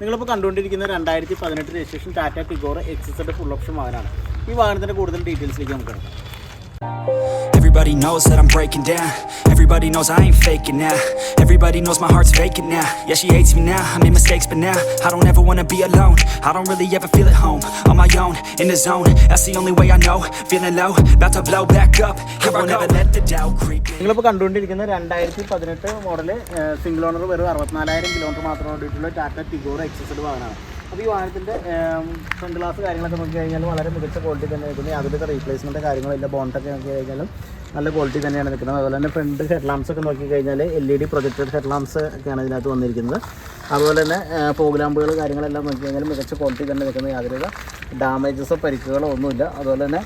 നിങ്ങളിപ്പോൾ കണ്ടുകൊണ്ടിരിക്കുന്ന രണ്ടായിരത്തി പതിനെട്ട് registration Tata Tigor XZ full option വാഹനമാണ്. ഈ വാഹനത്തിന്റെ കൂടുതൽ ഡീറ്റെയിൽസിലേക്ക് നമുക്ക് കിടക്കാം. Everybody knows that I'm breaking down Everybody knows I ain't faking now Everybody knows my heart's vacant now Yeah, she hates me now, I made mistakes but now I don't ever wanna be alone I don't really ever feel at home On my own, in the zone That's the only way I know Feeling low, about to blow back up Here I never let the doubt creep in നിങ്ങളിപ്പോൾ കണ്ടുകൊണ്ടിരിക്കുന്ന രണ്ടായിരത്തി പതിനെട്ട് model single owner വെറും അറുപത്തിനാലായിരം kilometre മാത്രം ഓടിയിട്ടുള്ള ടാറ്റ ടിഗോർ എക്സസഡ് വാഹനമാണ് അപ്പോൾ ഈ വാഹനത്തിന്റെ ഫ്രണ്ട് ഗ്ലാസ് കാര്യങ്ങളൊക്കെ നോക്കി കഴിഞ്ഞാൽ വളരെ മികച്ച ക്വാളിറ്റി തന്നെ നിൽക്കുന്നത് അതിലത്തെ റീപ്ലേസ്മെന്റ് കാര്യങ്ങളില്ല ബോണ്ടൊക്കെ നോക്കി കഴിഞ്ഞാലും നല്ല ക്വാളിറ്റി തന്നെയാണ് നിൽക്കുന്നത്. അതുപോലെ തന്നെ ഫ്രണ്ട് ഹെഡ് ഒക്കെ നോക്കി കഴിഞ്ഞാൽ L E D projected head lamps ഒക്കെയാണ് ഇതിനകത്ത് വന്നിരിക്കുന്നത്. അതുപോലെ തന്നെ പ്രോഗ്രാമ്പുകൾ കാര്യങ്ങളെല്ലാം നോക്കി കഴിഞ്ഞാൽ മികച്ച ക്വാളിറ്റി തന്നെ നിൽക്കുന്നത് യാതൊരുവിധ ഡാമേജസോ പരിക്കുകളോ ഒന്നുമില്ല. അതുപോലെ തന്നെ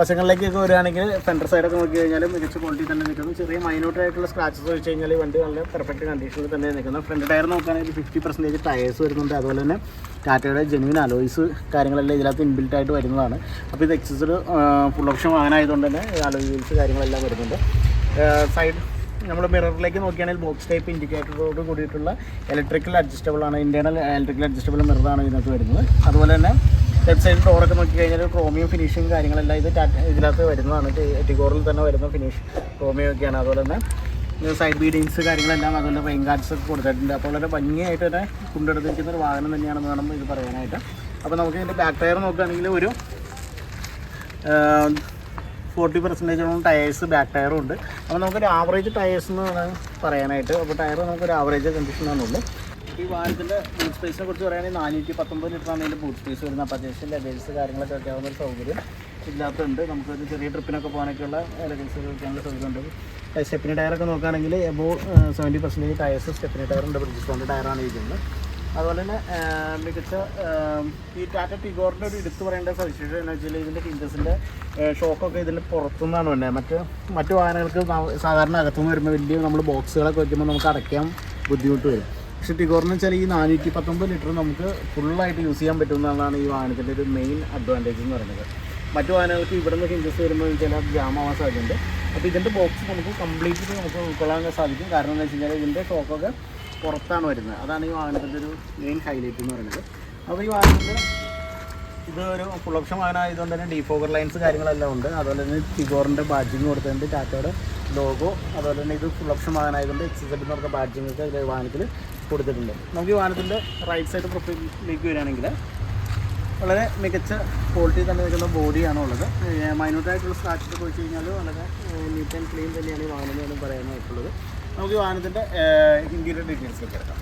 വശങ്ങളിലേക്കൊക്കെ വരികയാണെങ്കിൽ ഫെൻഡർ സൈഡൊക്കെ നോക്കി കഴിഞ്ഞാൽ മികച്ച ക്വാളിറ്റി തന്നെ നിൽക്കുന്നു. ചെറിയ മൈനോട്ടായിട്ടുള്ള സ്ക്രാച്ചസ് വെച്ച് കഴിഞ്ഞാൽ വണ്ടി നല്ല പെർഫെക്റ്റ് കണ്ടീഷനിൽ തന്നെ നിൽക്കുന്നു. ഫ്രണ്ട് ടയർ നോക്കുകയാണെങ്കിൽ ഫിഫ്റ്റി പെർസെന്റേജ് ടയേഴ്സ് വരുന്നുണ്ട്. അതുപോലെ തന്നെ ടാറ്റയുടെ ജെനുവിൻ അലോയ്സ് കാര്യങ്ങളെല്ലാം ഇതിനകത്ത് ഇൻബിൽറ്റ് ആയിട്ട് വരുന്നതാണ്. അപ്പോൾ ഇത് എക്സസ് ഫുൾ ഓപ്ഷൻ വാങ്ങാനായതുകൊണ്ട് തന്നെ അലോയ് വീൽസ് കാര്യങ്ങളെല്ലാം വരുന്നുണ്ട്. സൈഡ് നമ്മൾ മിററിലേക്ക് നോക്കിയാണെങ്കിൽ ബോക്സ് ടൈപ്പ് ഇൻഡിക്കേറ്ററോട് കൂടിയിട്ടുള്ള ഇലക്ട്രിക്കൽ അഡ്ജസ്റ്റബിൾ ആണ്. ഇന്റേണൽ ഇലക്ട്രിക്കൽ അഡ്ജസ്റ്റബിൾ മിററാണ് ഇതിനകത്ത് വരുന്നത്. അതുപോലെ തന്നെ സൈഡ് ഡോറൊക്കെ നോക്കി കഴിഞ്ഞാൽ ക്രോമിയം ഫിനിഷിങ് കാര്യങ്ങളെല്ലാം ഇത് ഇതിനകത്ത് വരുന്നതാണ്. ടിഗോറിൽ തന്നെ വരുന്ന ഫിനിഷ് ക്രോമിയം ഒക്കെയാണ്. അതുപോലെ തന്നെ സൈഡ് ബീഡിങ്സ് കാര്യങ്ങളെല്ലാം അതുപോലെ റെയിൻ ഗാർഡ്സ് ഒക്കെ കൊടുത്തിട്ടുണ്ട്. അപ്പോൾ വളരെ ഭംഗിയായിട്ട് തന്നെ കൊണ്ടെടുത്തിരിക്കുന്ന ഒരു വാഹനം തന്നെയാണെന്ന് വേണം ഇത് പറയാനായിട്ട്. അപ്പോൾ നമുക്ക് ഇതിന്റെ ബാക്ക് ടയർ നോക്കുകയാണെങ്കിൽ ഒരു ഫോർട്ടി പെർസെന്റേജോളം ടയേഴ്സ് ബാക്ക് ടയറും ഉണ്ട്. അപ്പോൾ നമുക്കൊരു ആവറേജ് ടയേഴ്സ് എന്ന് പറയാനായിട്ട്. അപ്പോൾ ടയർ നമുക്കൊരു ആവറേജ് കണ്ടീഷനാണുള്ളൂ ഈ വാഹനത്തിന്റെ ബൂട്ട് സ്പേസിനെ കുറിച്ച് പറയുകയാണെങ്കിൽ നാനൂറ്റി പത്തൊമ്പത് ലിറ്ററാണ് ഇതിന്റെ ബൂട്ട് സ്പേസ് വരുന്നത്. അപ്പോൾ അത്യാവശ്യം ലഗേജ് കാര്യങ്ങളൊക്കെ വെക്കാവുന്ന ഒരു സൗകര്യം ഇല്ലാത്തതുണ്ട്. നമുക്കൊരു ചെറിയ ട്രിപ്പിനൊക്കെ പോകാനൊക്കെയുള്ള ലഗേജ് വെക്കാനുള്ള സൗകര്യമുണ്ട്. സ്റ്റെപ്പിന് ടയറൊക്കെ നോക്കുകയാണെങ്കിൽ above seventy percentage tyres stepney ടയറുണ്ട് ബ്രിഡ്ജിസ്റ്റോണിന്റെ ടയറാണ് ഇരിക്കുന്നത് അതുപോലെ തന്നെ മികച്ച ഈ ടാറ്റ ടിഗോറിന്റെ ഒരു എടുത്തു പറയേണ്ട സവിശേഷത എന്ന് വെച്ചാൽ ഇതിന്റെ ഫീച്ചേഴ്സിന്റെ ഷോക്കൊക്കെ ഇതിൽ പുറത്തുനിന്നാണ് വേണ്ടത് മറ്റ് മറ്റു വാഹനങ്ങൾക്ക് സാധാരണ അകത്തുനിന്ന് വരുമ്പോൾ വലിയ നമ്മൾ ബോക്സുകളൊക്കെ വയ്ക്കുമ്പോൾ നമുക്ക് അടയ്ക്കാൻ ബുദ്ധിമുട്ട് വരും. പക്ഷേ ടിഗോറിന് വെച്ചാൽ ഈ നാനൂറ്റി പത്തൊമ്പത് ലിറ്റർ നമുക്ക് ഫുള്ളായിട്ട് യൂസ് ചെയ്യാൻ പറ്റുമെന്നുള്ളതാണ് ഈ വാഹനത്തിന്റെ ഒരു മെയിൻ അഡ്വാന്റേജ് എന്ന് പറയുന്നത്. മറ്റു വാഹനങ്ങൾക്ക് ഇവിടെ നിന്ന് ഹിഞ്ചസ് വരുമ്പോൾ ചില ജാം ആവാൻ സാധ്യതയുണ്ട്. അപ്പോൾ ഇതിന്റെ ബോക്സ് നമുക്ക് കംപ്ലീറ്റ്ലി നമുക്ക് ഉൾക്കൊള്ളാൻ സാധിക്കും. കാരണം എന്താ വെച്ച് കഴിഞ്ഞാൽ ഇതിന്റെ ഷോക്കൊക്കെ പുറത്താണ് വരുന്നത്. അതാണ് ഈ വാഹനത്തിന്റെ ഒരു മെയിൻ ഹൈലൈറ്റ് എന്ന് പറയുന്നത്. അപ്പോൾ ഈ വാഹനത്തിൽ ഇത് ഒരു ഫുൾ ഓപ്ഷൻ വാഹനമായതുകൊണ്ട് തന്നെ ഡീഫോഗർ ലൈൻസ് കാര്യങ്ങളെല്ലാം ഉണ്ട്. അതുപോലെ തന്നെ ടിഗോറിന്റെ ബാഡ്ജിങ് കൊടുത്തിട്ടുണ്ട് ടാറ്റയുടെ ലോഗോ അതുപോലെ തന്നെ ഇത് ഫുൾ ഓപ്ഷൻ വാഹനമായതുകൊണ്ട് എക്സിസെഡ് എന്ന് പറഞ്ഞ ബാഡ്ജിങ്ങൊക്കെ വാഹനത്തിൽ കൊടുത്തിട്ടുണ്ട്. നമുക്ക് വാഹനത്തിന്റെ റൈറ്റ് സൈഡ് പ്രൊഫൈലിലേക്ക് വരികയാണെങ്കിൽ വളരെ മികച്ച ക്വാളിറ്റി തന്നെ നിൽക്കുന്ന ബോഡിയാണ് ഉള്ളത്. മൈനോട്ടായിട്ടുള്ള സ്ക്രാച്ചൊക്കെ വെച്ച് കഴിഞ്ഞാൽ വളരെ നീറ്റ് ആൻഡ് ക്ലീൻ തന്നെയാണ് ഈ വാഹനം എന്ന് പറയാനായിട്ടുള്ളത്. നമുക്ക് ഈ വാഹനത്തിന്റെ ഇന്റീരിയർ ഡീറ്റെയിൽസിലേക്ക് എടുക്കാം.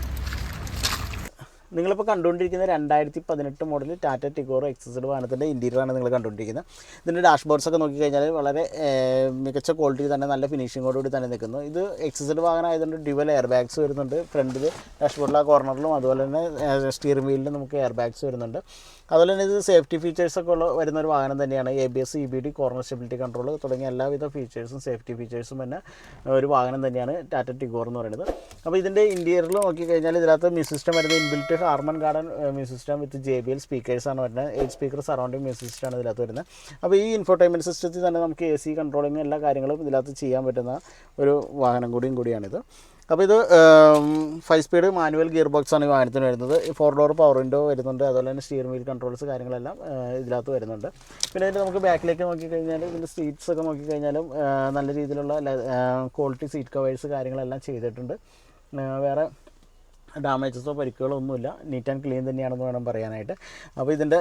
നിങ്ങളിപ്പോൾ കണ്ടുകൊണ്ടിരിക്കുന്ന രണ്ടായിരത്തി പതിനെട്ട് മോഡൽ ടാറ്റ ടിഗോറോ എക്സസഡ് വാഹനത്തിന്റെ ഇന്റീരിയറാണ് നിങ്ങൾ കണ്ടുകൊണ്ടിരിക്കുന്നത്. ഇതിന്റെ ഡാഷ്ബോർഡ്സ് ഒക്കെ നോക്കിക്കഴിഞ്ഞാൽ വളരെ മികച്ച ക്വാളിറ്റി തന്നെ നല്ല ഫിനിഷിങ്ങോടുകൂടി തന്നെ നിൽക്കുന്നു. ഇത് എക്സസഡ് വാഹനം ആയതുകൊണ്ട് ഡ്യുവൽ എയർ ബാഗ്സ് വരുന്നുണ്ട് ഫ്രണ്ടിൽ ഡാഷ്ബോർഡിലെ കോർണറിലും അതുപോലെ തന്നെ സ്റ്റിയറിംഗ് വീലിലും നമുക്ക് എയർ ബാഗ്സ് വരുന്നുണ്ട്. അതുപോലെ തന്നെ ഇത് സേഫ്റ്റി ഫീച്ചേഴ്സൊക്കെ ഉള്ള വരുന്ന ഒരു വാഹനം തന്നെയാണ്. A B S E B D corner stability control തുടങ്ങിയ എല്ലാവിധ ഫീച്ചേഴ്സും സേഫ്റ്റി ഫീച്ചേഴ്സും തന്നെ ഒരു വാഹനം തന്നെയാണ് ടാറ്റ ടിഗോർ എന്ന് പറയുന്നത്. അപ്പോൾ ഇതിന്റെ ഇന്റീരിയറിൽ നോക്കിക്കഴിഞ്ഞാൽ ഇതിനകത്ത് മ്യൂസിക് സിസ്റ്റം വരുന്നത് inbuilt Harman Kardon music system with J B L സ്പീക്കേഴ്സാണ് വരുന്നത്. എയ്റ്റ് സ്പീക്കർ സറൗണ്ടിങ് മ്യൂസിക് സിസ്റ്റമാണ് ഇതിനകത്ത് വരുന്നത്. അപ്പോൾ ഈ ഇൻഫോർടൈൻമെന്റ് സിസ്റ്റത്തിൽ തന്നെ നമുക്ക് എ സി കൺട്രോളിങ് എല്ലാ കാര്യങ്ങളും ഇതിനകത്ത് ചെയ്യാൻ പറ്റുന്ന ഒരു വാഹനം കൂടിയും കൂടിയാണിത്. അപ്പോൾ ഇത് five speed manual gear box ആണ് ഈ വാഹനത്തിന് വരുന്നത്. ഫോർ ഡോർ പവർ വിൻഡോ വരുന്നുണ്ട്. അതുപോലെ തന്നെ സ്റ്റിയറിംഗ് വീൽ കൺട്രോൾസ് കാര്യങ്ങളെല്ലാം ഇതിനകത്ത് വരുന്നുണ്ട്. പിന്നെ ഇതിന്റെ നമുക്ക് ബാക്കിലേക്ക് നോക്കിക്കഴിഞ്ഞാൽ ഇതിന്റെ സീറ്റ്സ് ഒക്കെ നോക്കിക്കഴിഞ്ഞാലും നല്ല രീതിയിലുള്ള ക്വാളിറ്റി സീറ്റ് കവേഴ്സ് കാര്യങ്ങളെല്ലാം ചെയ്തിട്ടുണ്ട്. വേറെ ഡാമേജസോ പരിക്കുകളോ ഒന്നുമില്ല. നീറ്റ് ആൻഡ് ക്ലീൻ തന്നെയാണെന്ന് വേണം പറയാനായിട്ട്. അപ്പോൾ ഇതിന്റെ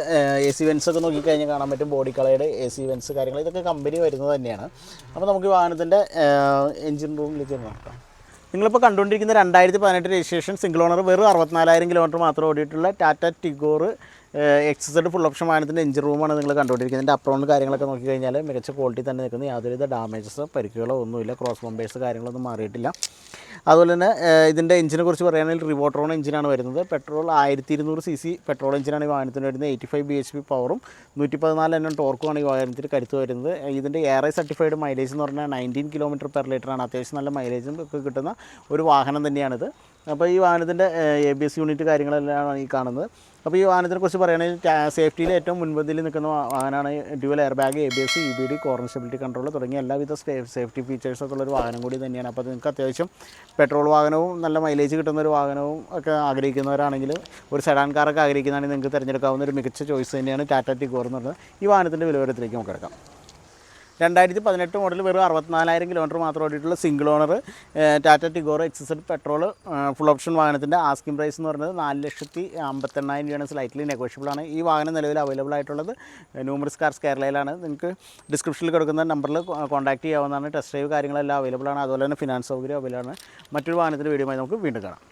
എ സി വെൻസ് ഒക്കെ നോക്കിക്കഴിഞ്ഞാൽ കാണാൻ പറ്റും. ബോഡി കളയുടെ എ സി വെൻസ് കാര്യങ്ങൾ. ഇതൊക്കെ കമ്പനി വരുന്നത് തന്നെയാണ്. അപ്പോൾ നമുക്ക് വാഹനത്തിന്റെ എൻജിൻ റൂമിലേക്ക് നോക്കാം. നിങ്ങളിപ്പോൾ കണ്ടുകൊണ്ടിരിക്കുന്ന രണ്ടായിരത്തി പതിനെട്ട് രജിസ്ട്രേഷൻ സിംഗിൾ ഓണർ വെറും അറുപത്തിനാലായിരം കിലോമീറ്റർ മാത്രം ഓടിയിട്ടുള്ള Tata Tigor XZ full option വാഹനത്തിന്റെ എഞ്ചിൻ റൂമാണ് നിങ്ങൾ കണ്ടുകൊണ്ടിരിക്കുന്നത്. ഇതിന്റെ അപ്രൗണ്ട് കാര്യങ്ങളൊക്കെ നോക്കിക്കഴിഞ്ഞാൽ മികച്ച ക്വാളിറ്റി തന്നെ നിൽക്കുന്നു. യാതൊരുവിധ ഡാമേജസ് പരിക്കുകളോ ഒന്നുമില്ല. ക്രോസ് ബോംബേഴ്സ് കാര്യങ്ങളൊന്നും മാറിയിട്ടില്ല. അതുപോലെ തന്നെ ഇതിന്റെ എഞ്ചിനെ കുറിച്ച് പറയുകയാണെങ്കിൽ റിവോട്രോൺ എഞ്ചിനാണ് വരുന്നത്. പെട്രോൾ ആയിരത്തി ഇരുന്നൂറ് സി സി പെട്രോൾ എഞ്ചിനാണ് ഈ വാഹനത്തിന് വരുന്നത്. Eighty five B H P പവറും നൂറ്റി പതിനാല് എണ്ണം ടോർക്കുമാണ് ഈ വാഹനത്തിൽ കരുത്ത് വരുന്നത്. ഇതിന്റെ എയർ സർട്ടിഫൈഡ് മൈലേജ് എന്ന് പറഞ്ഞാൽ നയന്റീൻ കിലോമീറ്റർ പെർ ലിറ്ററാണ് അത്യാവശ്യം നല്ല മൈലേജും ഒക്കെ കിട്ടുന്ന ഒരു വാഹനം തന്നെയാണിത്. അപ്പോൾ ഈ വാഹനത്തിന്റെ എ ബി എസ് യൂണിറ്റ് കാര്യങ്ങളെല്ലാം ഈ കാണുന്നത്. അപ്പോൾ ഈ വാഹനത്തിനെ കുറിച്ച് പറയുകയാണെങ്കിൽ സേഫ്റ്റിയിൽ ഏറ്റവും മുൻപന്തിയിൽ നിൽക്കുന്ന വാഹനമാണ് dual air bag A B S E B D corner stability control തുടങ്ങിയ എല്ലാവിധ സേഫ്റ്റി ഫീച്ചേഴ്സൊക്കെ ഉള്ള ഒരു വാഹനം കൂടി തന്നെയാണ്. അപ്പോൾ നിങ്ങൾക്ക് അത്യാവശ്യം പെട്രോൾ വാഹനവും നല്ല മൈലേജ് കിട്ടുന്ന ഒരു വാഹനവും ഒക്കെ ആഗ്രഹിക്കുന്നവരാണെങ്കിൽ ഒരു സെഡാൻ കാറൊക്കെ ആഗ്രഹിക്കുന്നതാണെങ്കിൽ നിങ്ങൾക്ക് തിരഞ്ഞെടുക്കാവുന്ന ഒരു മികച്ച ചോയ്സ് തന്നെയാണ് ടാറ്റ ടിഗോർ എന്ന് പറയുന്നത്. ഈ വാഹനത്തിന്റെ വിലവരത്തിലേക്ക് നമുക്ക് കിടക്കാം. രണ്ടായിരത്തി പതിനെട്ട് മോഡൽ വെറും അറുപത്തിനാലായിരം കിലോമീറ്റർ മാത്രം ഓടിയിട്ടുള്ള single owner Tata Tigor X Z petrol full option വാഹനത്തിന്റെ ആസ്കിംഗ് പ്രൈസ് എന്ന് പറയുന്നത് നാല് ലക്ഷത്തി അമ്പത്തെണ്ണായിരം രൂപയാണ്. സ്ലൈറ്റ്ലി നെഗോഷ്യബിൾ ആണ്. ഈ വാഹനം നിലവിൽ അവൈലബിൾ ആയിട്ടുള്ളത് ന്യൂമറിസ് കാർസ് കേരളയിലാണ്. നിങ്ങൾക്ക് ഡിസ്ക്രിപ്ഷനിൽ കൊടുക്കുന്ന നമ്പറിൽ കോൺടാക്ട് ചെയ്യാവുന്നതാണ്. ടെസ്റ്റ് ഡ്രൈവ് കാര്യങ്ങളെല്ലാം അവൈലബിൾ ആണ്. അതുപോലെ തന്നെ ഫിനാൻസ് സൗകര്യം അവൈലബിൾ ആണ്. മറ്റൊരു വാഹനത്തിന്റെ വീഡിയോ നമുക്ക് വീണ്ടും കാണാം.